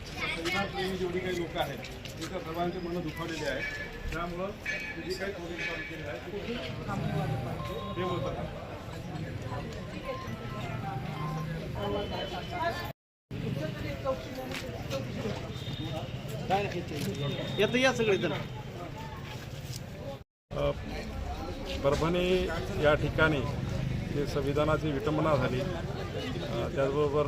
जेवढी काही लोक आहेत ती सर्वांचे मनं दुखावलेली आहेत. त्यामुळं जे काही पोलीस काम केले आहे ते- येतं या सगळे जण. अ, परभणी या ठिकाणी जे संविधानाची विटंबना झाली त्याचबरोबर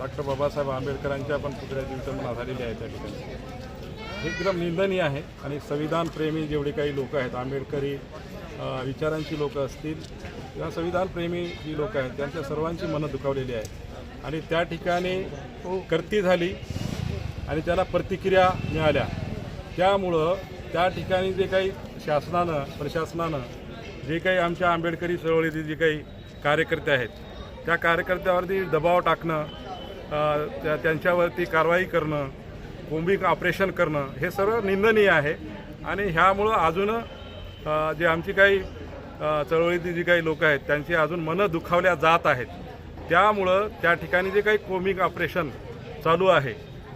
डॉक्टर बाबासाहेब आंबेडकरांच्या पण पुतळ्याची विटंबना झालेली आहे त्या ठिकाणी. हे एकदम निंदनीय आहे आणि संविधानप्रेमी जेवढे काही लोक आहेत आंबेडकरी विचारांची लोक असतील किंवा संविधानप्रेमी जी लोक आहेत त्यांच्या सर्वांची मनं दुखावलेली आहेत. आणि त्या ठिकाणी कर्ती झाली आणि त्याला प्रतिक्रिया मिळाल्या. त्यामुळं त्या ठिकाणी जे काही शासनानं प्रशासनानं जे काही आमच्या आंबेडकरी चळवळीतील जे काही कार्यकर्ते आहेत त्या कार्यकर्त्यावरती दबाव टाकणं त्यांच्यावरती कारवाई करणं कोंबिंग ऑपरेशन करणं हे सर्व निंदनीय आहे. आणि ह्यामुळं अजून जे आमची काही चळवळीतली जी काही लोक आहेत त्यांची अजून मनं दुखावल्या जात आहेत. त्यामुळं त्या ठिकाणी जे काही कोमिक ऑपरेशन चालू आहे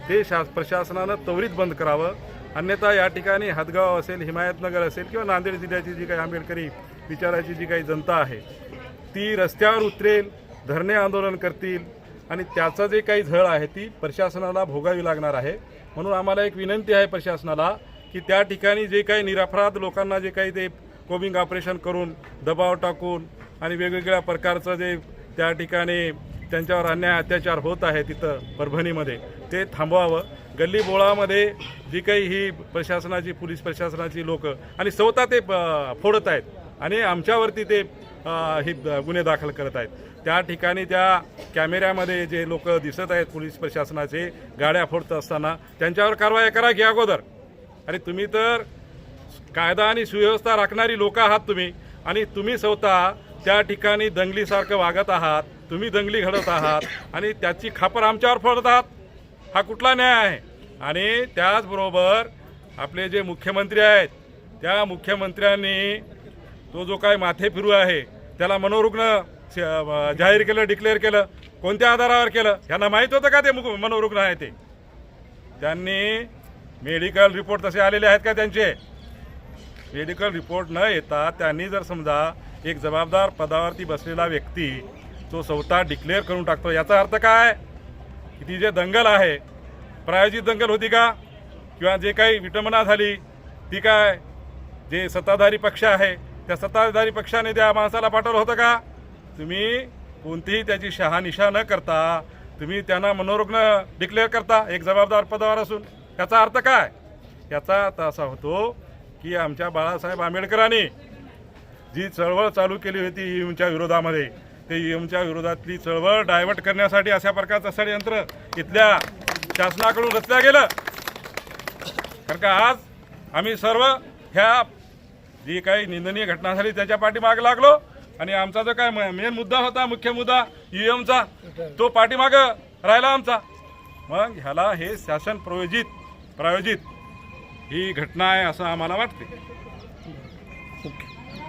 ते शा प्रशासनानं त्वरित बंद करावं. अन्यथा या ठिकाणी हदगाव असेल हिमायतनगर असेल किंवा नांदेड जिल्ह्याची जी काही आंबेडकरी विचाराची जी काही जनता आहे ती रस्त्यावर उतरेल धरणे आंदोलन करतील आणि त्याचं जे काही झळ आहे ती प्रशासनाला भोगावी लागणार आहे. म्हणून आम्हाला एक विनंती आहे प्रशासनाला की त्या ठिकाणी जे काही निरपराध लोकांना जे काही ते कोबिंग ऑपरेशन करून दबाव टाकून आणि वेगवेगळ्या प्रकारचं जे त्या ठिकाणी त्यांच्यावर अन्याय अत्याचार होत आहे तिथं परभणीमध्ये ते थांबवावं. गल्ली बोळामध्ये जी काही ही प्रशासनाची पोलीस प्रशासनाची लोक आणि स्वतः ते फोडत आहेत. आणि आमच्यावरती ते हे गुन्हे दाखल करत आहेत. त्या ठिकाणी त्या कॅमेऱ्यामध्ये जे लोक दिसत आहेत पोलीस प्रशासनाचे गाड्या फोडत असताना त्यांच्यावर कारवाई करा की अगोदर. आणि तुम्ही तर कायदा आणि सुव्यवस्था राखणारी लोक आहात तुम्ही. आणि तुम्ही स्वतः त्या ठिकाणी दंगलीसारखं वागत आहात तुम्ही दंगली घडत आहात आणि त्याची खापर आमच्यावर फोडत आहात. हा कुठला न्याय आहे? आणि त्याचबरोबर आपले जे मुख्यमंत्री आहेत त्या मुख्यमंत्र्यांनी तो जो काय माथे फिरू आहे त्याला मनोरुग्ण जाहीर केलं डिक्लेअर केलं कोणत्या आधारावर केलं यांना माहीत होतं का ते मनोरुग्ण आहे ते? त्यांनी मेडिकल रिपोर्ट तसे आलेले आहेत का त्यांचे? मेडिकल रिपोर्ट न येता त्यांनी जर समजा एक जबाबदार पदावरती बसलेला व्यक्ती तो स्वतः डिक्लेअर करून टाकतो. याचा अर्थ काय? की ती जे दंगल आहे प्रायोजित दंगल होती का? किंवा जे काही विटंबना झाली ती काय? जे सत्ताधारी पक्ष आहे त्या सत्ताधारी पक्षाने त्या माणसाला पाठवलं होतं का? तुम्ही कोणतीही त्याची शहानिशा न करता तुम्ही त्यांना मनोरुग्ण डिक्लेअर करता एक जबाबदार पदावर असून. याचा अर्थ काय? याचा अर्थ असा होतो की आमच्या बाळासाहेब आंबेडकरांनी जी चळवळ चालू केली होती ईमच्या विरोधामध्ये ते ईमच्या विरोधातली चळवळ डायव्हर्ट करण्यासाठी अशा प्रकारचं षडयंत्र इथल्या शासनाकडून रचल्या गेलं. कारण का आज आम्ही सर्व ह्या जी काही निंदनीय घटना झाली त्याच्या पाठीमागे लागलो. आणि आमचा जो काय मेन मुद्दा होता मुख्य मुद्दा ईएमचा तो पाठीमाग राहिला आमचा. मग ह्याला हे शासन प्रायोजित प्रायोजित ही घटना आहे असं आम्हाला वाटते.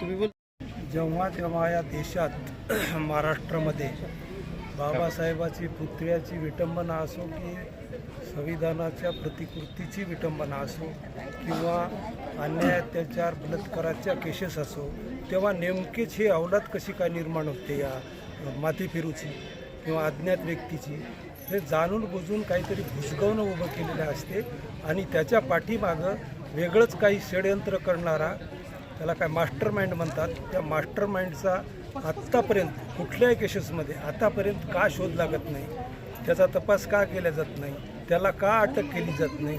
जेव्हा बोल जेव्हा या देशात महाराष्ट्रामध्ये बाबासाहेबाची पुतळ्याची विटंबना असो की संविधानाच्या प्रतिकृतीची विटंबना असो किंवा अन्याय अत्याचार बलात्काराच्या केसेस असो तेव्हा नेमकेच ही अवलाद कशी काय निर्माण होते या माती फिरूची किंवा अज्ञात व्यक्तीची हे जाणून बुजून काहीतरी घुसगवणं उभं केलेलं असते आणि त्याच्या पाठीमागं वेगळंच काही षडयंत्र करणारा त्याला काय मास्टर माइंड म्हणतात त्या मास्टर माइंडचा आत्तापर्यंत कुठल्याही केसेसमध्ये आतापर्यंत का शोध लागत नाही? त्याचा तपास का केला जात नाही? त्याला का अटक केली जात नाही?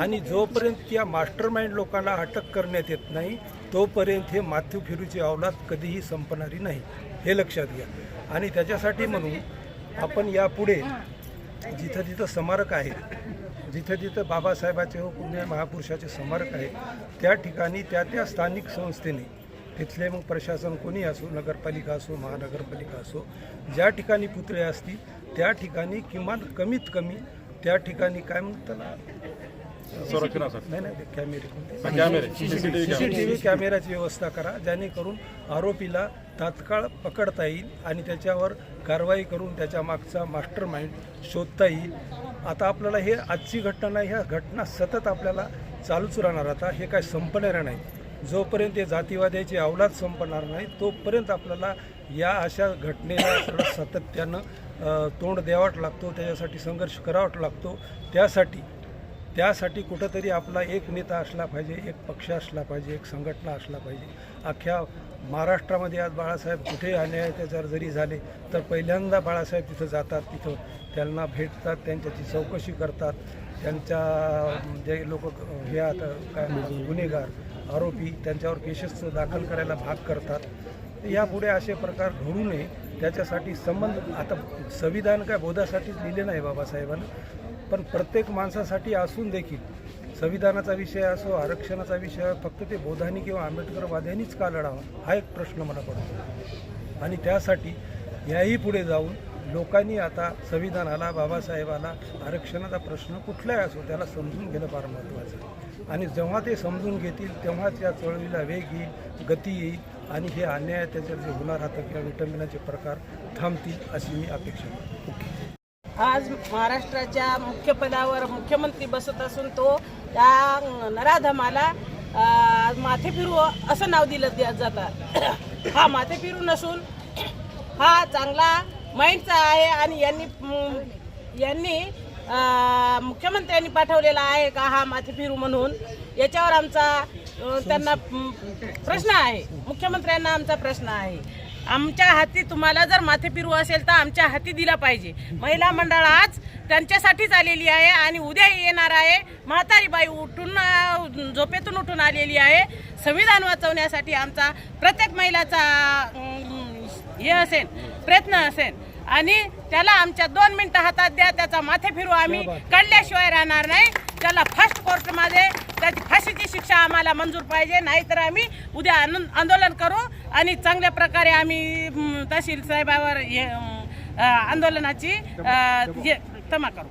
आणि जोपर्यंत या मास्टर माइंड लोकांना अटक करण्यात येत नाही तोपर्यंत हे माथ्यू फिरूची अवलाद कधीही संपणारी नाही. हे लक्षात घ्या. आणि त्याच्यासाठी म्हणून आपण यापुढे जिथं जिथं स्मारक आहेत जिथे जिथं बाबासाहेबाचे व पुण्य महापुरुषाचे स्मारक आहे त्या ठिकाणी त्या त्या स्थानिक संस्थेने तिथले मग प्रशासन कोणी असो नगरपालिका असो महानगरपालिका असो ज्या ठिकाणी पुतळे असतील त्या ठिकाणी किमान कमीत कमी त्या ठिकाणी काय म्हणतात त्याला? संरक्षणासाठी. नाही नाही ते कॅमेरे कॅमेरे. सी टी व्ही कॅमेऱ्याची व्यवस्था करा जेणेकरून आरोपीला तात्काळ पकडता येईल आणि त्याच्यावर कारवाई करून त्याच्या मागचा मास्टर माइंड शोधता येईल. आता आपल्याला हे आजची घटना नाही ह्या घटना सतत आपल्याला चालूच राहणार. आता हे काय संपणार नाही. जोपर्यंत हे जातीवाद्याची अवलाद संपणार नाही तोपर्यंत आपल्याला या अशा घटनेला थोडं सातत्यानं तोंड द्यावाट लागतो त्याच्यासाठी संघर्ष करावाट लागतो. त्यासाठी त्यासाठी कुठंतरी आपला एक नेता असला पाहिजे एक पक्ष असला पाहिजे एक संघटना असला पाहिजे. अख्ख्या महाराष्ट्रामध्ये आज बाळासाहेब कुठे अन्याय जरी झाले तर पहिल्यांदा बाळासाहेब तिथं जातात तिथं त्यांना भेटतात त्यांच्याची चौकशी करतात. त्यांच्या जे लोक हे आता काय म्हणतात, गुन्हेगार आरोपी त्यांच्यावर केसेस दाखल करायला भाग करतात. यापुढे असे प्रकार घडू नये. त्याच्यासाठी संबंध आता संविधान काय बोधासाठीच लिहिले नाही बाबासाहेबांना पण प्रत्येक माणसासाठी असून देखील संविधानाचा विषय असो आरक्षणाचा विषय फक्त ते बोधानी किंवा आंबेडकरवाद्यांनीच का लढावा? हा एक प्रश्न मला पडतो. आणि त्यासाठी याही पुढे जाऊन लोकांनी आता संविधानाला बाबासाहेबाला आरक्षणाचा प्रश्न कुठलाही असो त्याला समजून घेणं फार महत्त्वाचं आहे. आणि जेव्हा ते समजून घेतील तेव्हाच या चळवळीला वेग येईल गती येईल आणि हे अन्याय त्याच्यात जे होणार आता किंवा विटंबनाचे प्रकार थांबतील अशी मी अपेक्षा करतो. आज महाराष्ट्राच्या मुख्यपदावर मुख्यमंत्री बसत असून तो त्या नराधमाला अ, माथे फिरू असं नाव दिलं द्या- जातं. हा माथे फिरू नसून हा चांगला माइंडचा आहे आणि यांनी यांनी मुख्यमंत्र्यांनी पाठवलेला आहे का हा माथे फिरू म्हणून. याच्यावर आमचा त्यांना प्रश्न आहे. मुख्यमंत्र्यांना आमचा प्रश्न आहे. आमच्या हाती तुम्हाला जर माथे फिरू असेल तर आमच्या हाती दिला पाहिजे. महिला मंडळ आज त्यांच्यासाठीच आलेली आहे आणि उद्या येणार आहे. म्हातारी बाई उठून झोपेतून उठून आलेली आहे. संविधान वाचवण्यासाठी आमचा प्रत्येक महिलाचा हे असेल प्रयत्न असेल. आणि त्याला आमच्या दोन मिनिटं हातात द्या. त्याचा माथे फिरू आम्ही. काढल्याशिवाय राहणार नाही. त्याला फर्स्ट कोर्टमध्ये त्याची फाशीची शिक्षा आम्हाला मंजूर पाहिजे नाहीतर आम्ही उद्या आंदोलन करू आणि चांगल्या प्रकारे आम्ही तहसील साहेबावर हे, आंदोलनाची हे तमा करू.